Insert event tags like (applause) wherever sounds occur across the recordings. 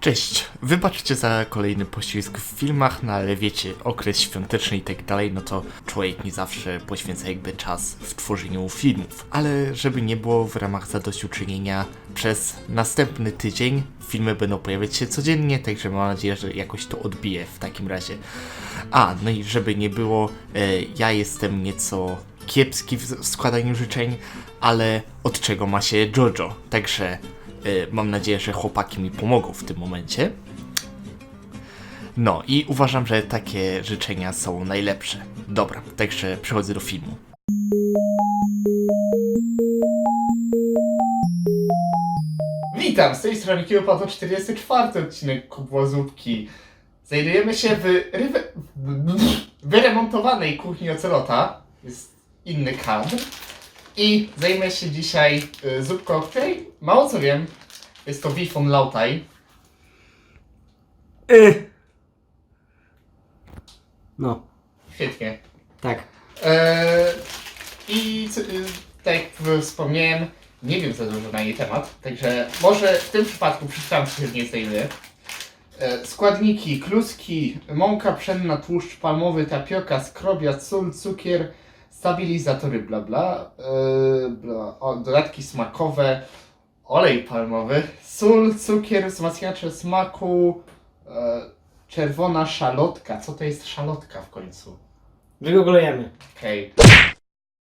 Cześć, wybaczcie za kolejny poślizg w filmach, no ale wiecie, okres świąteczny i tak dalej, no to człowiek nie zawsze poświęca jakby czas w tworzeniu filmów. Ale żeby nie było w ramach zadośćuczynienia, przez następny tydzień filmy będą pojawiać się codziennie, także mam nadzieję, że jakoś to odbije w takim razie. A, no i żeby nie było, e, ja jestem nieco kiepski w składaniu życzeń, ale od czego ma się JoJo, także Mam nadzieję, że chłopaki mi pomogą w tym momencie. No i uważam, że takie życzenia są najlepsze. Dobra, także przechodzę do filmu. Witam, z tej strony Kiełpa, to 44 odcinek Kubła Zupki. Znajdujemy się w rywe... wyremontowanej kuchni Ocelota. Jest inny kadr. I zajmę się dzisiaj y, zupką, o której mało co wiem. Jest to Wifon Lautaj. Y. No, Świetnie. tak. Eee, I co- y, tak jak wspomniałem, nie wiem za dużo na jej temat, także może w tym przypadku przeczytam, co się w niej znajduje. E, składniki, kluski, mąka pszenna, tłuszcz palmowy, tapioka, skrobia, sól, cukier, stabilizatory, bla bla, e, bla o, dodatki smakowe, olej palmowy, sól, cukier, wzmacniacze smaku, e, czerwona szalotka. Co to jest szalotka w końcu? Wygoogolujemy. Okej.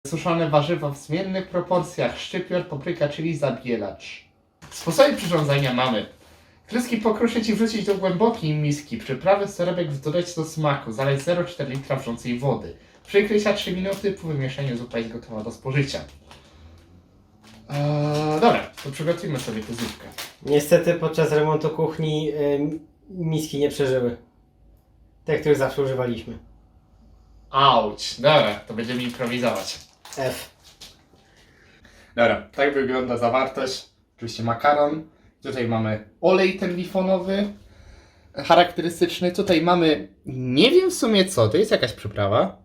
Suszone warzywa w zmiennych proporcjach, szczypior, papryka, czyli zabielacz. Sposoby przyrządzania mamy. Kluski pokruszyć i wrzucić do głębokiej miski. Przyprawy sorebek dodać do smaku. Zalać 0,4 litra wrzącej wody. Przykryć na 3 minuty. Po wymieszaniu zupa jest gotowa do spożycia. Eee, dobra, to przygotujmy sobie tę zupkę. Niestety podczas remontu kuchni y, miski nie przeżyły. Te, których zawsze używaliśmy. Auć, dobra, to będziemy improwizować. F. Dobra, tak wygląda zawartość. Oczywiście makaron. Tutaj mamy olej terlifonowy. Charakterystyczny. Tutaj mamy, nie wiem w sumie co, to jest jakaś przyprawa.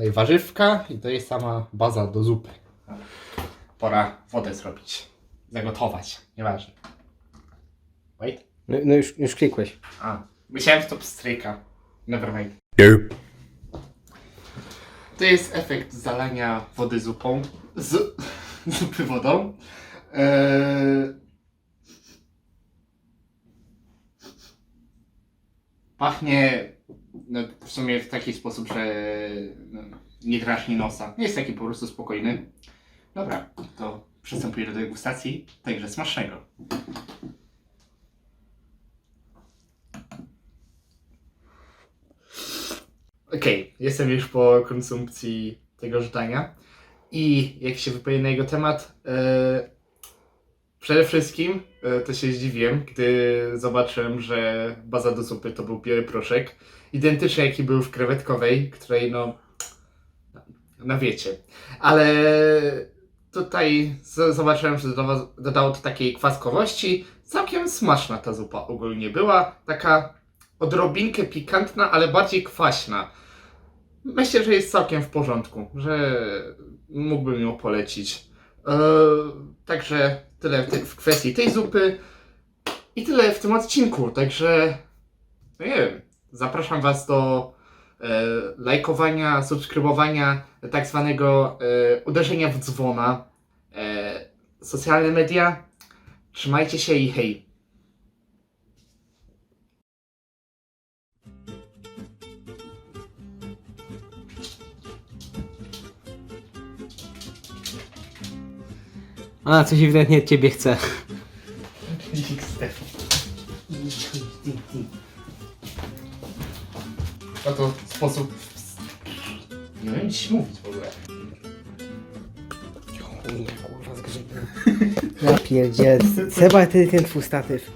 Tutaj warzywka i to jest sama baza do zupy. Pora wodę zrobić. Zagotować, nieważne. Wait. No, no już, już klikłeś. A, myślałem, że to pstryka. Nevermind. To jest efekt zalania wody zupą. Z, (laughs) zupy wodą. Eee... Pachnie no, w sumie w taki sposób, że no, nie drażni nosa. Jest taki po prostu spokojny. Dobra, to przystępuję do degustacji. Także smacznego. Okej, jestem już po konsumpcji tego życzenia. I jak się wypowie na jego temat, e, przede wszystkim e, to się zdziwiłem, gdy zobaczyłem, że baza do zupy to był biały proszek. Identyczny jaki był w krewetkowej, której no, no wiecie. Ale tutaj zobaczyłem, że dodawa- dodało to takiej kwaskowości. Całkiem smaczna ta zupa ogólnie była. Taka odrobinkę pikantna, ale bardziej kwaśna. Myślę, że jest całkiem w porządku, że mógłbym ją polecić. Eee, także tyle w, te, w kwestii tej zupy i tyle w tym odcinku. Także, no nie wiem, zapraszam Was do e, lajkowania, subskrybowania, tak zwanego e, uderzenia w dzwona. E, socjalne media. Trzymajcie się i hej. A, coś ewidentnie od ciebie chce. No to sposób. Nie wiem dziś mówić w ogóle. Ja pierdzielę. Seba, ty ten twój statyw.